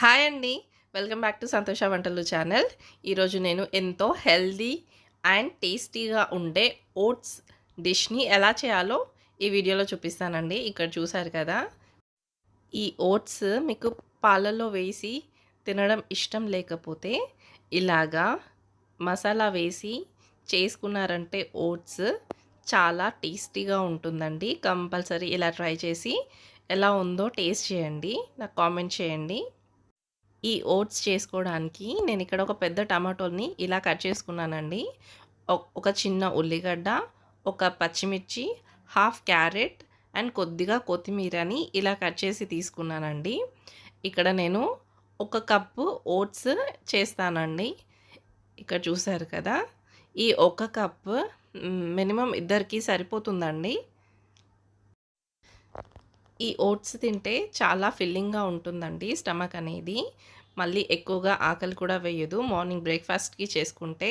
Hi అండి. Welcome back to సంతోష వంటలు ఛానల్. ఈరోజు నేను ఎంతో హెల్దీ అండ్ టేస్టీగా ఉండే ఓట్స్ డిష్ని ఎలా చేయాలో ఈ వీడియోలో చూపిస్తానండి. ఇక్కడ చూసారు కదా. ఈ ఓట్స్ మీకు పాలల్లో వేసి తినడం ఇష్టం లేకపోతే ఇలాగా మసాలా వేసి చేసుకున్నారంటే ఓట్స్ చాలా టేస్టీగా ఉంటుందండి. కంపల్సరీ ఇలా ట్రై చేసి ఎలా ఉందో టేస్ట్ చేయండి. నాకు కామెంట్ చేయండి. ఈ ఓట్స్ చేసుకోవడానికి నేను ఇక్కడ ఒక పెద్ద టమాటోని ఇలా కట్ చేసుకున్నానండి. ఒక చిన్న ఉల్లిగడ్డ ఒక పచ్చిమిర్చి హాఫ్ క్యారెట్ అండ్ కొద్దిగా కొత్తిమీరని ఇలా కట్ చేసి తీసుకున్నానండి. ఇక్కడ నేను ఒక కప్పు ఓట్స్ చేస్తానండి. ఇక్కడ చూసారు కదా ఈ ఒక కప్ మినిమం ఇద్దరికి సరిపోతుందండి. ఈ ఓట్స్ తింటే చాలా ఫిల్లింగ్గా ఉంటుందండి స్టమక్ అనేది. మళ్ళీ ఎక్కువగా ఆకలి కూడా వేయదు. మార్నింగ్ బ్రేక్ఫాస్ట్కి చేసుకుంటే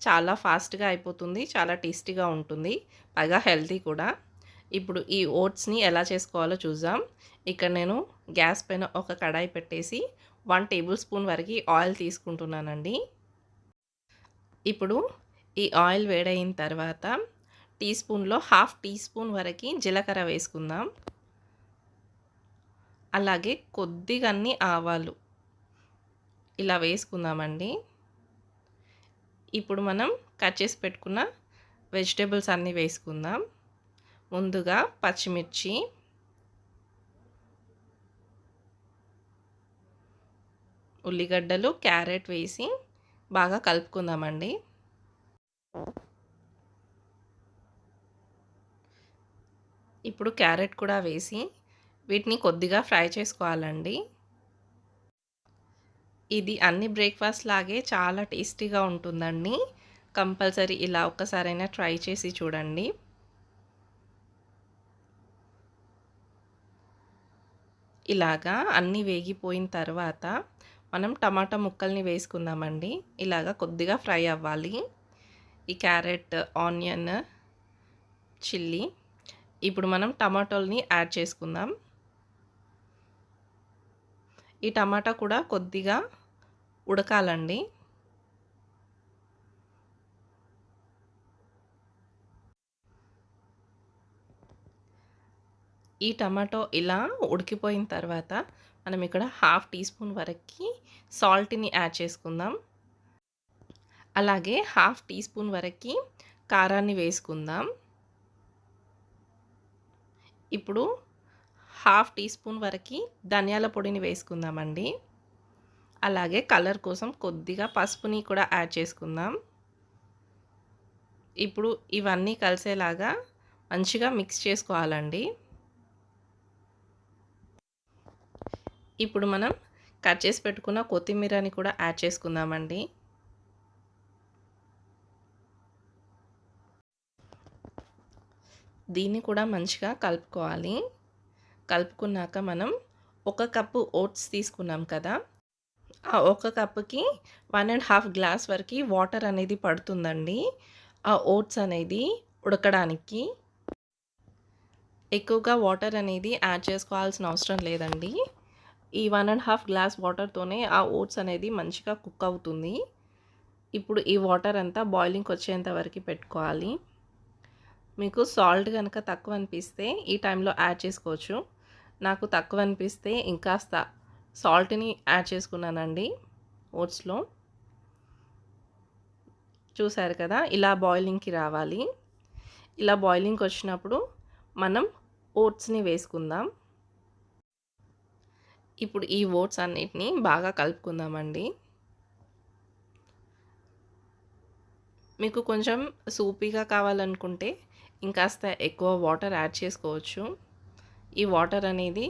చాలా ఫాస్ట్గా అయిపోతుంది చాలా టేస్టీగా ఉంటుంది పైగా హెల్తీ కూడా. ఇప్పుడు ఈ ఓట్స్ని ఎలా చేసుకోవాలో చూద్దాం. ఇక్కడ నేను గ్యాస్ పైన ఒక కడాయి పెట్టేసి వన్ టేబుల్ స్పూన్ వరకు ఆయిల్ తీసుకుంటున్నానండి. ఇప్పుడు ఈ ఆయిల్ వేడైన తర్వాత టీ స్పూన్లో హాఫ్ టీ స్పూన్ వరకు జీలకర్ర వేసుకుందాం. అలాగే కొద్దిగా అన్ని ఆవాలు ఇలా వేసుకుందామండి. ఇప్పుడు మనం కట్ చేసి పెట్టుకున్న వెజిటేబుల్స్ అన్నీ వేసుకుందాం. ముందుగా పచ్చిమిర్చి. ఉల్లిగడ్డలు క్యారెట్ వేసి బాగా కలుపుకుందామండి. ఇప్పుడు క్యారెట్ కూడా వేసి వీటిని కొద్దిగా ఫ్రై చేసుకోవాలండి. ఇది అన్ని బ్రేక్ఫాస్ట్ లాగే చాలా టేస్టీగా ఉంటుందండి. కంపల్సరీ ఇలా ఒక్కసారైనా ట్రై చేసి చూడండి. ఇలాగా అన్నీ వేగిపోయిన తర్వాత మనం టమాటా ముక్కల్ని వేసుకుందామండి. ఇలాగా కొద్దిగా ఫ్రై అవ్వాలి. ఈ క్యారెట్ ఆనియన్ చిల్లీ ఇప్పుడు మనం టమాటోల్ని యాడ్ చేసుకుందాం. ఈ టమాటా కూడా కొద్దిగా ఉడకాలండి. ఈ టమాటో ఇలా ఉడికిపోయిన తర్వాత మనం ఇక్కడ హాఫ్ టీ స్పూన్ వరకు సాల్ట్ని యాడ్ చేసుకుందాం. అలాగే హాఫ్ టీ స్పూన్ వరకు కారాన్ని వేసుకుందాం. ఇప్పుడు హాఫ్ టీ స్పూన్ వరకు ధనియాల పొడిని వేసుకుందామండి. అలాగే కలర్ కోసం కొద్దిగా పసుపుని కూడా యాడ్ చేసుకుందాం. ఇప్పుడు ఇవన్నీ కలిసేలాగా మంచిగా మిక్స్ చేసుకోవాలండి. ఇప్పుడు మనం కట్ చేసి పెట్టుకున్న కొత్తిమీరని కూడా యాడ్ చేసుకుందామండి. దీన్ని కూడా మంచిగా కలుపుకోవాలి. కలుపుకున్నాక మనం ఒక కప్పు ఓట్స్ తీసుకున్నాం కదా ఆ ఒక కప్కి వన్ అండ్ హాఫ్ గ్లాస్ వరకు వాటర్ అనేది పడుతుందండి. ఆ ఓట్స్ అనేది ఉడకడానికి. ఎక్కువగా వాటర్ అనేది యాడ్ చేసుకోవాల్సిన అవసరం లేదండి. ఈ వన్ అండ్ హాఫ్ గ్లాస్ వాటర్తోనే ఆ ఓట్స్ అనేది మంచిగా కుక్ అవుతుంది. ఇప్పుడు ఈ వాటర్ అంతా బాయిలింగ్కి వచ్చేంత వరకు పెట్టుకోవాలి. మీకు సాల్ట్ కనుక తక్కువ అనిపిస్తే ఈ టైంలో యాడ్ చేసుకోవచ్చు. నాకు తక్కువ అనిపిస్తే ఇంకాస్త సాల్ట్ని యాడ్ చేసుకున్నానండి ఓట్స్లో. చూసారు కదా ఇలా బాయిలింగ్కి రావాలి. ఇలా బాయిలింగ్కి వచ్చినప్పుడు మనం ఓట్స్ని వేసుకుందాం. ఇప్పుడు ఈ ఓట్స్ అన్నిటిని బాగా కలుపుకుందామండి. మీకు కొంచెం సూపీగా కావాలనుకుంటే ఇంకాస్త ఎక్కువ వాటర్ యాడ్ చేసుకోవచ్చు. ఈ వాటర్ అనేది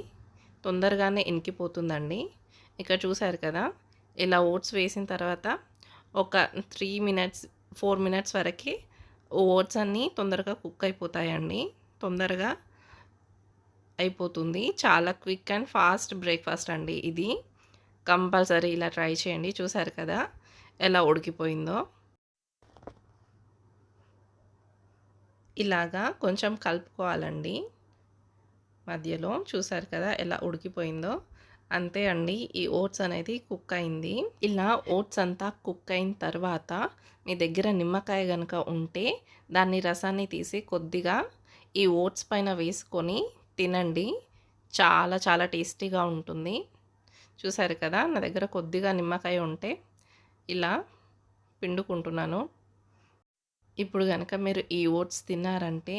తొందరగానే ఇంకిపోతుందండి ఇక్కడ చూసారు కదా ఇలా ఓట్స్ వేసిన తర్వాత ఒక త్రీ మినిట్స్ ఫోర్ మినిట్స్ వరకు ఓట్స్ అన్నీ తొందరగా కుక్ అయిపోతాయండి. తొందరగా అయిపోతుంది. చాలా క్విక్ అండ్ ఫాస్ట్ బ్రేక్ఫాస్ట్ అండి ఇది. కంపల్సరీ ఇలా ట్రై చేయండి. చూసారు కదా ఎలా ఉడికిపోయిందో. ఇలాగా కొంచెం కలుపుకోవాలండి. మధ్యలో చూసారు కదా ఎలా ఉడికిపోయిందో. అంతే అండి ఈ ఓట్స్ అనేది కుక్ అయింది. ఇలా ఓట్స్ అంతా కుక్ అయిన తర్వాత మీ దగ్గర నిమ్మకాయ కనుక ఉంటే దాన్ని రసాన్ని తీసి కొద్దిగా ఈ ఓట్స్ పైన వేసుకొని తినండి. చాలా చాలా టేస్టీగా ఉంటుంది. చూసారు కదా నా దగ్గర కొద్దిగా నిమ్మకాయ ఉంటే ఇలా పిండుకుంటున్నాను. ఇప్పుడు కనుక మీరు ఈ ఓట్స్ తిన్నారంటే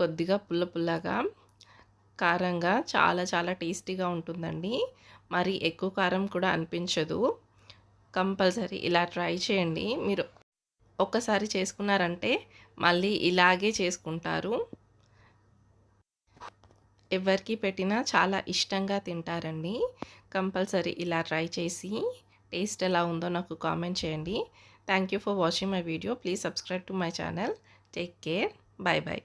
కొద్దిగా పుల్ల పుల్లగా కారంగా చాలా చాలా టేస్టీగా ఉంటుందండి. మరి ఎక్కువ కారం కూడా అనిపించదు. కంపల్సరీ ఇలా ట్రై చేయండి. మీరు ఒక్కసారి చేసుకున్నారంటే మళ్ళీ ఇలాగే చేసుకుంటారు. ఎవరికి పెట్టినా చాలా ఇష్టంగా తింటారండి. కంపల్సరీ ఇలా ట్రై చేసి టేస్ట్ ఎలా ఉందో నాకు కామెంట్ చేయండి. Thank you for watching my video please subscribe to my channel take care bye bye